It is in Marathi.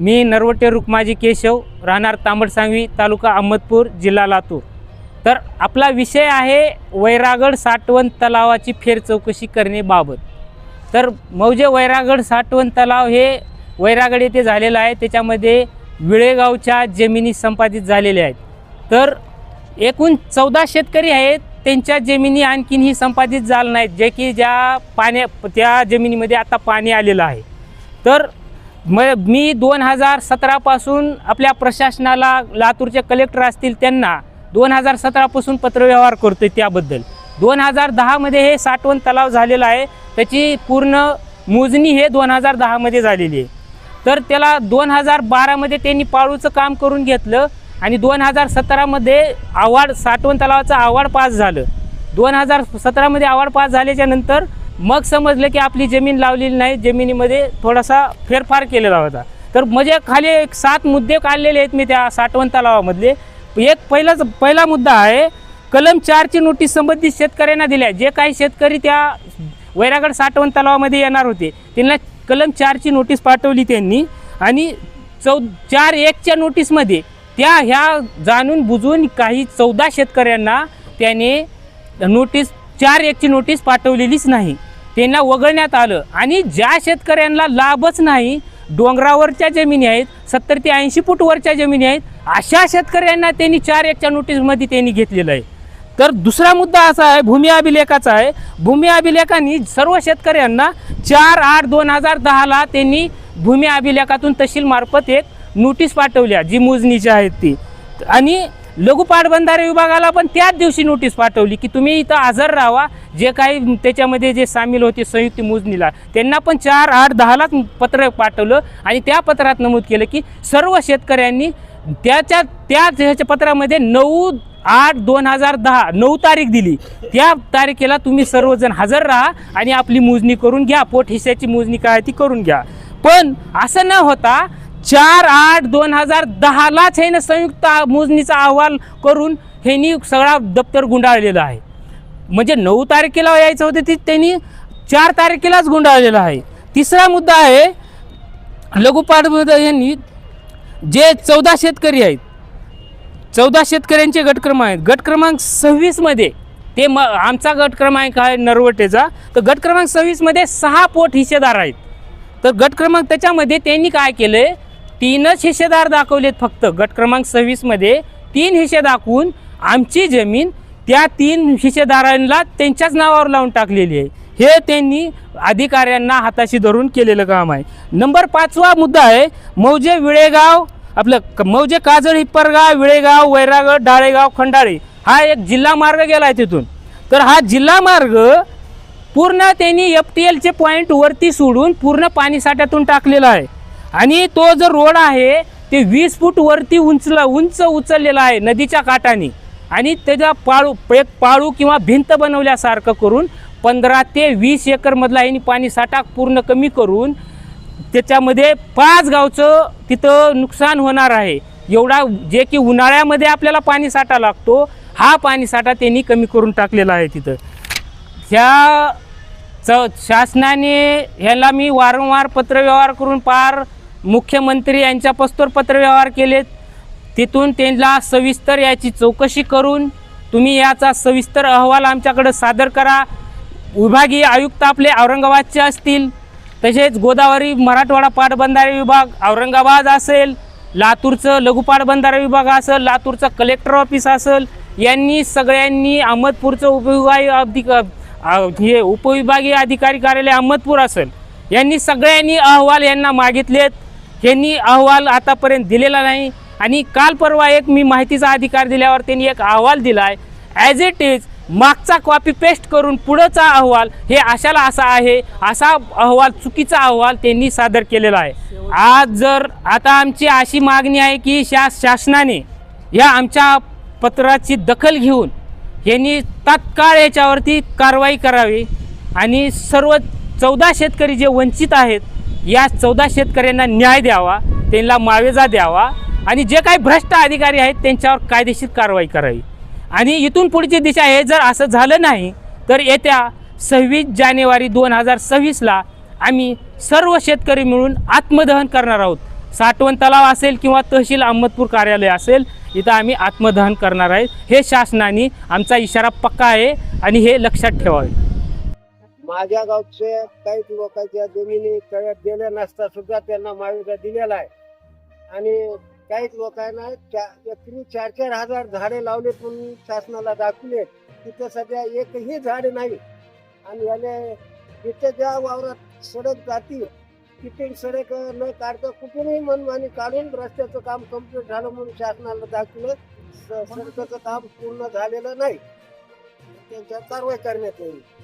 मी नरवटे रुक्माजी केशव राहणार तांबडसांगवी तालुका अहमदपूर जिल्हा लातूर. तर आपला विषय आहे वैरागड साठवण तलावाची फेर चौकशी करण्याबाबत. तर मौजे वैरागड साठवण तलाव हे वैरागड येथे झालेलं आहे. त्याच्यामध्ये विळेगावच्या जमिनी संपादित झालेल्या आहेत. तर एकूण चौदा शेतकरी आहेत. त्यांच्या जमिनी आणखीनही संपादित झाल्या नाहीत. जे की ज्या पाण्या त्या जमिनीमध्ये आता पाणी आलेलं आहे. तर म मी दोन हजार सतरापासून आपल्या प्रशासनाला लातूरचे कलेक्टर असतील त्यांना दोन हजार सतरापासून पत्रव्यवहार करतो आहे त्याबद्दल. दोन हजार दहामध्ये हे साठवण तलाव झालेला आहे. त्याची पूर्ण मोजणी हे दोन हजार दहामध्ये झालेली आहे. तर त्याला दोन हजार बारामध्ये त्यांनी पाळूचं काम करून घेतलं आणि दोन हजार सतरामध्ये आवाड साठवण तलावाचं आवाड पास झालं. दोन हजार सतरामध्ये आवाड पास झाल्याच्यानंतर मग समजलं की आपली जमीन लावलेली नाही जमिनीमध्ये थोडासा फेरफार केलेला होता. तर म्हणजे खाली एक सात मुद्दे काढलेले आहेत मी त्या साठवण तलावामधले. एक पहिलाच पहिला मुद्दा आहे कलम चारची नोटीस संबंधित शेतकऱ्यांना दिल्या. जे काही शेतकरी त्या वैरागड साठवण तलावामध्ये येणार होते त्यांना कलम चारची नोटीस पाठवली त्यांनी. आणि चौ चार एकच्या नोटीसमध्ये त्या ह्या जाणून बुजून काही चौदा शेतकऱ्यांना त्याने नोटीस चार एकची नोटीस पाठवलेलीच नाही. त्यांना वगळण्यात आलं. आणि ज्या शेतकऱ्यांना लाभच नाही डोंगरावरच्या जमिनी आहेत सत्तर ते ऐंशी फूटवरच्या जमिनी आहेत अशा शेतकऱ्यांना त्यांनी चार एकच्या नोटीसमध्ये त्यांनी घेतलेलं आहे. तर दुसरा मुद्दा असा आहे भूमी अभिलेखाचा आहे. भूमी अभिलेखांनी सर्व शेतकऱ्यांना चार आठ दोन हजार दहाला त्यांनी भूमी अभिलेखातून तहसीलमार्फत एक नोटीस पाठवल्या जी मोजणीची आहेत ती. आणि लघु पाटबंधारे विभागाला पण त्याच दिवशी नोटीस पाठवली की तुम्ही इथं हजर राहा. जे काही त्याच्यामध्ये जे सामील होते संयुक्त मोजणीला त्यांना पण चार आठ दहालाच पत्र पाठवलं आणि त्या पत्रात नमूद केलं की सर्व शेतकऱ्यांनी त्याच्या त्या ह्याच्या पत्रामध्ये नऊ आठ दोन हजार दहा नऊ तारीख दिली. त्या तारखेला तुम्ही सर्वजण हजर राहा आणि आपली मोजणी करून घ्या. पोट हिस्साची मोजणी काय ती करून घ्या. पण असं न होता चार आठ दोन हजार दहालाच ह्यानं संयुक्त मोजणीचा अहवाल करून ह्यांनी सगळा दप्तर गुंडाळलेला आहे. म्हणजे नऊ तारखेला यायचं होतं ती त्यांनी चार तारखेलाच गुंडाळलेलं आहे. तिसरा मुद्दा आहे लघुपाठ यांनी जे चौदा शेतकरी आहेत चौदा शेतकऱ्यांचे गट क्रमांक आहेत. गट क्रमांक सव्वीसमध्ये ते म आमचा गट क्रमांक आहे नरवटेचा. तर गट क्रमांक सव्वीसमध्ये सहा पोट हिस्सेदार आहेत. तर गट क्रमांक त्याच्यामध्ये त्यांनी काय केलं आहे तीनच हिस्सेदार दाखवलेत फक्त. गट क्रमांक सव्वीसमध्ये तीन हिस्से दाखवून आमची जमीन त्या तीन हिस्सेदारांना त्यांच्याच नावावर लावून टाकलेली आहे. हे त्यांनी अधिकाऱ्यांना हाताशी धरून केलेलं काम आहे. नंबर पाचवा मुद्दा आहे मौजे विळेगाव आपलं मौजे काजळ हिप्परगाव विळेगाव वैरागड डाळेगाव खंडाळे हा एक जिल्हा मार्ग गेला आहे तिथून. तर हा जिल्हा मार्ग पूर्ण त्यांनी एफ टी एलचे पॉईंट वरती सोडून पूर्ण पाणीसाठ्यातून टाकलेला आहे. आणि तो जो रोड आहे ते वीस फूट वरती उंचला उंच उचललेला आहे नदीच्या काठाने. आणि त्याचा पाळू एक पाळू किंवा भिंत बनवल्यासारखं करून पंधरा ते वीस एकरमधला यांनी पाणी साठा पूर्ण कमी करून त्याच्यामध्ये पाच गावचं तिथं नुकसान होणार आहे. एवढा जे की उन्हाळ्यामध्ये आपल्याला पाणी साठा लागतो हा पाणी साठा त्यांनी कमी करून टाकलेला आहे तिथं. ह्या च शासनाने ह्याला मी वारंवार पत्रव्यवहार करून पार मुख्यमंत्री यांच्या पस्तोर पत्रव्यवहार केलेत. तिथून त्यांना सविस्तर याची चौकशी करून तुम्ही याचा सविस्तर अहवाल आमच्याकडं सादर करा. विभागीय आयुक्त आपले औरंगाबादचे असतील. तसेच गोदावरी मराठवाडा पाटबंधारे विभाग औरंगाबाद असेल लातूरचं लघुपाटबंधारे विभाग असेल लातूरचं कलेक्टर ऑफिस असेल यांनी सगळ्यांनी अहमदपूरचं उपविभागीय अधिक हे उपविभागीय अधिकारी कार्यालय अहमदपूर असेल. यांनी सगळ्यांनी अहवाल यांना मागितलेत. यांनी अहवाल आतापर्यंत दिलेला नाही. आणि काल परवा एक मी माहितीचा अधिकार दिल्यावर त्यांनी एक अहवाल दिला आहे ॲज इट इज मागचा कॉपी पेस्ट करून पुढचा अहवाल हे अशाला असा आहे असा अहवाल चुकीचा अहवाल त्यांनी सादर केलेला आहे. आज जर आता आमची अशी मागणी आहे की शा शासनाने या आमच्या पत्राची दखल घेऊन यांनी तात्काळ याच्यावरती कारवाई करावी आणि सर्व चौदा शेतकरी जे वंचित आहेत या चौदा शेतकऱ्यांना न्याय द्यावा त्यांना मावेजा द्यावा आणि जे काही भ्रष्ट अधिकारी आहेत त्यांच्यावर कायदेशीर कारवाई करावी. आणि इथून पुढची दिशा हे जर असं झालं नाही तर येत्या सव्वीस जानेवारी दोन हजार सव्वीसला आम्ही सर्व शेतकरी मिळून आत्मदहन करणार आहोत. साठवण तलाव असेल किंवा तहसील अहमदपूर कार्यालय असेल इथं आम्ही आत्मदहन करणार आहे. हे शासनाने आमचा इशारा पक्का आहे आणि हे लक्षात ठेवावे. माझ्या गावचे काही लोकांच्या जमिनी तळ्यात गेल्या नसता सुद्धा त्यांना माविका दिलेला आहे. आणि काहीच लोकांना एकरी चार चार हजार झाडे लावले म्हणून शासनाला दाखवले. तिथे सध्या एकही झाड नाही. आणि याने जिथे ज्या वावरात सडक जाती तिथे सडक न काढता कुठूनही मनमानी काढून रस्त्याचं काम कंप्लीट झालं म्हणून शासनाला दाखवलं. स- सडकाचं काम पूर्ण झालेलं नाही. त्यांच्यावर कारवाई करण्यात येईल.